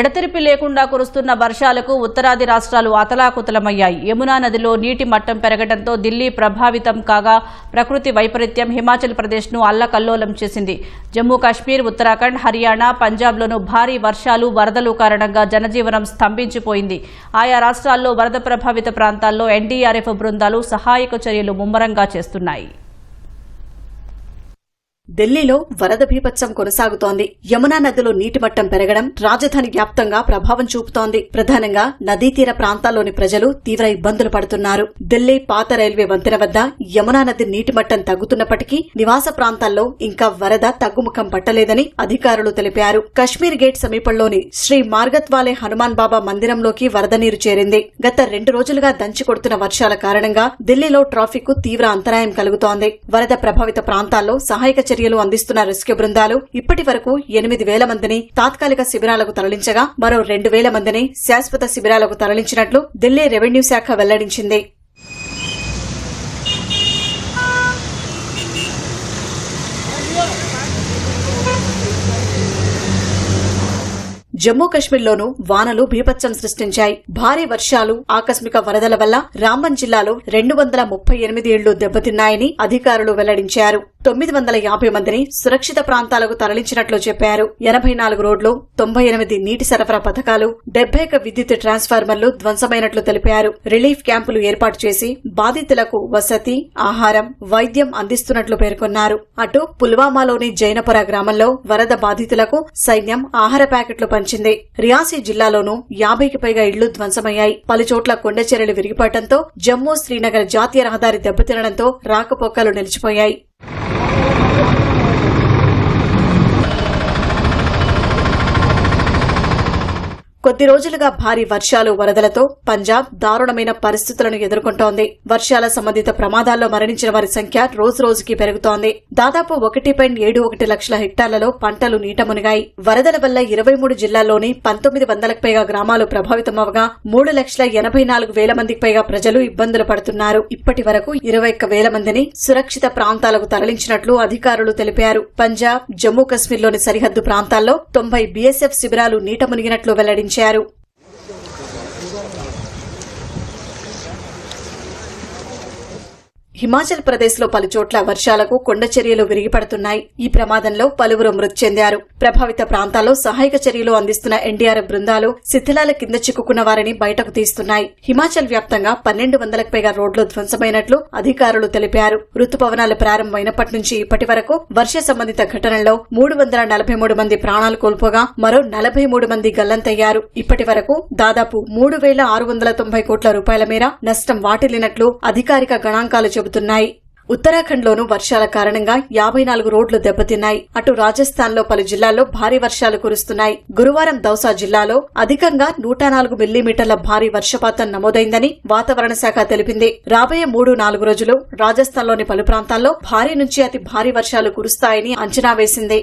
ఎడతెరిపి లేకుండా కురుస్తున్న వర్షాలకు ఉత్తరాది రాష్ట్రాలు అతలాకుతలమయ్యాయి. యమునా నదిలో నీటి మట్టం పెరగడంతో ఢిల్లీ ప్రభావితం కాగా ప్రకృతి వైపరీత్యం హిమాచల్ ప్రదేశ్ను అల్లకల్లోలం చేసింది. జమ్మూ కాశ్మీర్ ఉత్తరాఖండ్ హర్యానా పంజాబ్లోనూ భారీ వర్షాలు వరదలు కారణంగా జనజీవనం స్తంభించిపోయింది. ఆయా రాష్ట్రాల్లో వరద ప్రభావిత ప్రాంతాల్లో ఎన్డీఆర్ఎఫ్ బృందాలు సహాయక చర్యలు ముమ్మరంగా చేస్తున్నాయి. ఢిల్లీలో వరద బీభత్సం కొనసాగుతోంది. యమునా నదిలో నీటి మట్టం పెరగడం రాజధాని వ్యాప్తంగా ప్రభావం చూపుతోంది. ప్రధానంగా నదీ తీర ప్రాంతాల్లోని ప్రజలు తీవ్ర ఇబ్బందులు పడుతున్నారు. ఢిల్లీ పాత రైల్వే వంతెన వద్ద యమునా నది నీటి మట్టం తగ్గుతున్నప్పటికీ నివాస ప్రాంతాల్లో ఇంకా వరద తగ్గుముఖం పట్టలేదని అధికారులు తెలిపారు. కశ్మీర్ గేట్ సమీపంలోని శ్రీ మార్గత్వాలే హనుమాన్ బాబా మందిరంలోకి వరద నీరు చేరింది. గత రెండు రోజులుగా దంచి కొడుతున్న వర్షాల కారణంగా ఢిల్లీలో ట్రాఫిక్కు తీవ్ర అంతరాయం కలుగుతోంది. వరద ప్రభావిత ప్రాంతాల్లో సహాయక చర్య చర్యలు అందిస్తున్న రెస్క్యూ బృందాలు ఇప్పటి వరకు ఎనిమిది వేల మందిని తాత్కాలిక శిబిరాలకు తరలించగా మరో రెండు వేల మందిని శాశ్వత శిబిరాలకు తరలించినట్లు ఢిల్లీ రెవెన్యూ శాఖ వెల్లడించింది. జమ్మూ కశ్మీర్లోనూ వానలు భీపత్సం సృష్టించాయి. భారీ వర్షాలు ఆకస్మిక వరదల వల్ల రాంబన్ జిల్లాలో రెండు వందల ముప్పై ఎనిమిది ఇళ్ళు దెబ్బతిన్నాయని అధికారులు వెల్లడించారు. తొమ్మిది వందల యాభై మందిని సురక్షిత ప్రాంతాలకు తరలించినట్లు చెప్పారు. ఎనభై నాలుగు రోడ్లు తొంభై ఎనిమిది నీటి సరఫరా పథకాలు డెబ్బై ఒక విద్యుత్ ట్రాన్స్ఫార్మర్లు ధ్వంసమైనట్లు తెలిపారు. రిలీఫ్ క్యాంపులు ఏర్పాటు చేసి బాధితులకు వసతి ఆహారం వైద్యం అందిస్తున్నట్లు పేర్కొన్నారు. అటు పుల్వామాలోని జైనపుర గ్రామంలో వరద బాధితులకు సైన్యం ఆహార ప్యాకెట్లు పంచింది. రియాసీ జిల్లాలోనూ యాభైకి పైగా ఇళ్ళు ధ్వంసమయ్యాయి. పలుచోట్ల కొండచెరలు విరిగిపడటంతో జమ్మూ శ్రీనగర్ జాతీయ రహదారి దెబ్బతినడంతో రాకపోకలు నిలిచిపోయాయి. కొద్ది రోజులుగా భారీ వర్షాలు వరదలతో పంజాబ్ దారుణమైన పరిస్థితులను ఎదుర్కొంటోంది. వర్షాల సంబంధిత ప్రమాదాల్లో మరణించిన వారి సంఖ్య రోజు రోజుకి పెరుగుతోంది. దాదాపు ఒకటి పాయింట్ ఏడు ఒకటి లక్షల హెక్టార్లలో పంటలు నీట మునిగాయి. వరదల వల్ల ఇరవై మూడు జిల్లాల్లోని పంతొమ్మిది వందలకు పైగా గ్రామాలు ప్రభావితమవగా మూడు లక్షల ఎనభై నాలుగు వేల మందికి పైగా ప్రజలు ఇబ్బందులు పడుతున్నారు. ఇప్పటి వరకు ఇరవై ఒక్క వేల మందిని సురక్షిత ప్రాంతాలకు తరలించినట్లు అధికారులు తెలిపారు. పంజాబ్ జమ్మూ కశ్మీర్లోని సరిహద్దు ప్రాంతాల్లో తొంభై బీఎస్ఎఫ్ శిబిరాలు నీట మునిగినట్లు వెల్లడించారు quero హిమాచల్ ప్రదేశ్లో పలుచోట్ల వర్షాలకు కొండ చర్యలు విరిగిపడుతున్నాయి. ఈ ప్రమాదంలో పలువురు మృతి చెందారు. ప్రభావిత ప్రాంతాల్లో సహాయక చర్యలు అందిస్తున్న ఎన్డీఆర్ఎఫ్ బృందాలు శిథిలాల కింద చిక్కుకున్న వారిని బయటకు తీస్తున్నాయి. హిమాచల్ వ్యాప్తంగా పన్నెండు వందలకు పైగా రోడ్లు ధ్వంసమైనట్లు అధికారులు తెలిపారు. రుతుపవనాలు ప్రారంభమైనప్పటి నుంచి ఇప్పటి వరకు వర్ష సంబంధిత ఘటనల్లో మూడు వందల నలభై మూడు మంది ప్రాణాలు కోల్పోగా మరో నలభై మూడు మంది గల్లంతయ్యారు. ఇప్పటి వరకు దాదాపు మూడు వేల ఆరు వందల తొంభై కోట్ల రూపాయల మేర నష్టం వాటిల్లినట్లు అధికారిక గణాంకాలు చెబుతున్నాయి ఉత్తరాఖండ్లోనూ వర్షాల కారణంగా యాభై నాలుగు రోడ్లు దెబ్బతిన్నాయి. అటు రాజస్థాన్లో పలు జిల్లాల్లో భారీ వర్షాలు కురుస్తున్నాయి. గురువారం దౌసా జిల్లాలో అధికంగా నూట నాలుగు మిల్లీమీటర్ల భారీ వర్షపాతం నమోదైందని వాతావరణ శాఖ తెలిపింది. రాబోయే మూడు నాలుగు రోజులు రాజస్థాన్లోని పలు ప్రాంతాల్లో భారీ నుంచి అతి భారీ వర్షాలు కురుస్తాయని అంచనా వేసింది.